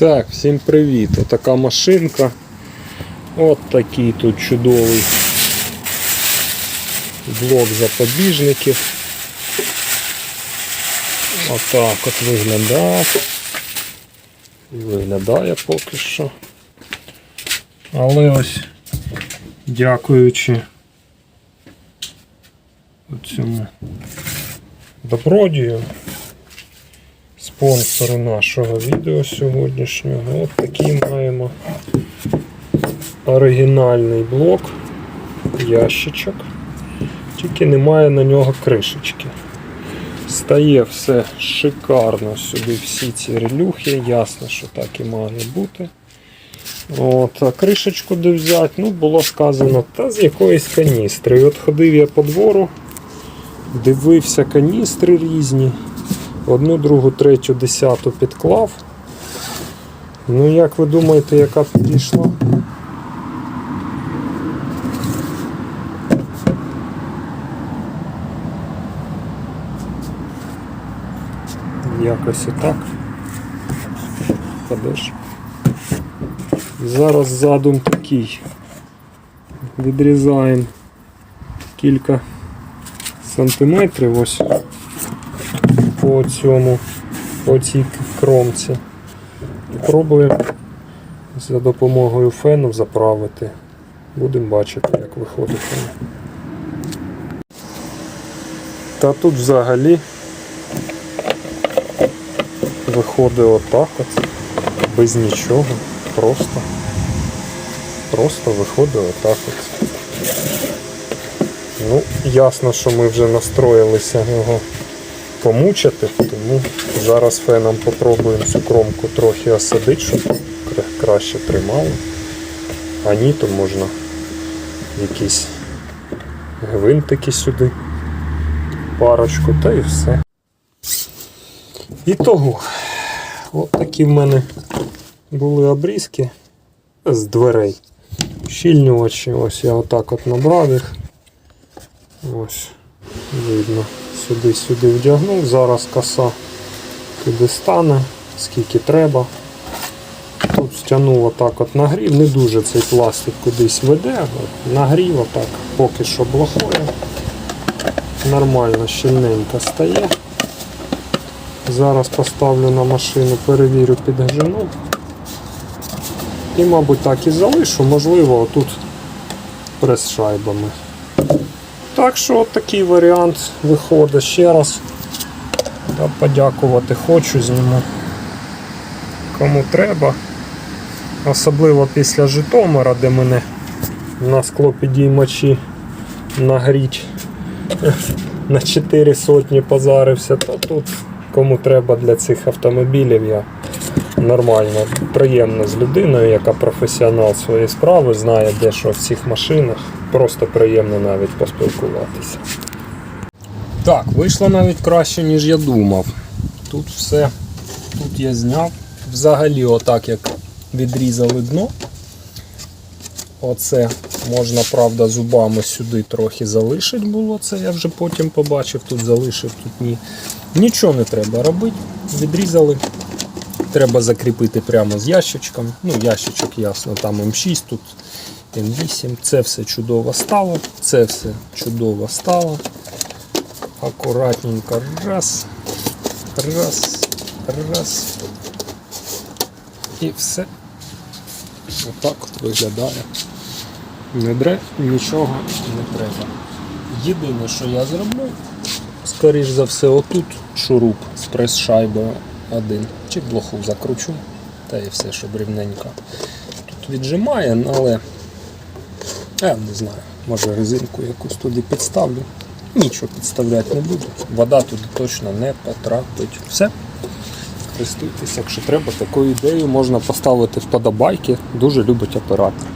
Так, всім привіт. Отака машинка. От такий тут чудовий блок запобіжників. Отак от виглядав. І виглядає поки що. Але ось дякуючи цьому добродію, спонсору нашого відео сьогоднішнього. От такий маємо оригінальний блок, ящичок, тільки немає на нього кришечки. Стає все шикарно сюди, всі ці релюхи, ясно, що так і має бути. От, а кришечку де взяти, ну було сказано, та з якоїсь каністри. І от ходив я по двору, дивився каністри різні. Одну, другу, третю, десяту підклав. Ну, як ви думаєте, яка підійшла? Якось і так. Падеш. Зараз задум такий. Відрізаємо кілька сантиметрів ось по цьому, по цій кромці. І пробуємо за допомогою фену заправити. Будемо бачити, як виходить. Та тут взагалі виходить отак от, без нічого, просто. Просто виходить отак от. Ну, ясно, що ми вже настроїлися його помучити, тому зараз феном попробуємо цю кромку трохи осадити, щоб краще тримало. А ні, то можна якісь гвинтики сюди, парочку та і все. І того, от такі в мене були обрізки з дверей. Щільнювачі, ось я отак от набрав їх. Ось, видно, сюди-сюди вдягнув, зараз коса туди стане, скільки треба. Тут стягнув отак от нагрів, не дуже цей пластик кудись веде, нагрів отак поки що блохує. Нормально, щільненько стає. Зараз поставлю на машину, перевірю підгажину. І, мабуть, так і залишу, можливо, отут прес шайбами. Так що такий варіант виходить ще раз. Да, подякувати хочу зніму. Кому треба. Особливо після Житомира, де мене на склопідіймачі нагріть на 4 сотні позарився, то тут кому треба для цих автомобілів я нормально, приємно з людиною, яка професіонал своєї справи, знає, де що в цих машинах. Просто приємно навіть поспілкуватися. Так, вийшло навіть краще, ніж я думав. Тут все, тут я зняв. Взагалі, отак як відрізали дно. Оце можна, правда, зубами сюди трохи залишити було. Це я вже потім побачив, тут залишив, тут ні. Нічого не треба робити. Відрізали. Треба закріпити прямо з ящичком. Ну, ящичок, ясно, там М6, тут М8. Це все чудово стало. Це все чудово стало. Акуратненько раз, раз, раз. І все. Отак от виглядає. Не дре, нічого не треба. Єдине, що я зроблю, скоріш за все, отут шуруп з прес-шайбою один. Чи блоху закручу, та і все, щоб рівненько. Тут віджимає, але я не знаю, може резинку якусь туди підставлю. Нічого підставляти не буду. Вода туди точно не потрапить. Все. Користуйтесь, якщо треба, таку ідею можна поставити вподобайки. Дуже любить оператор.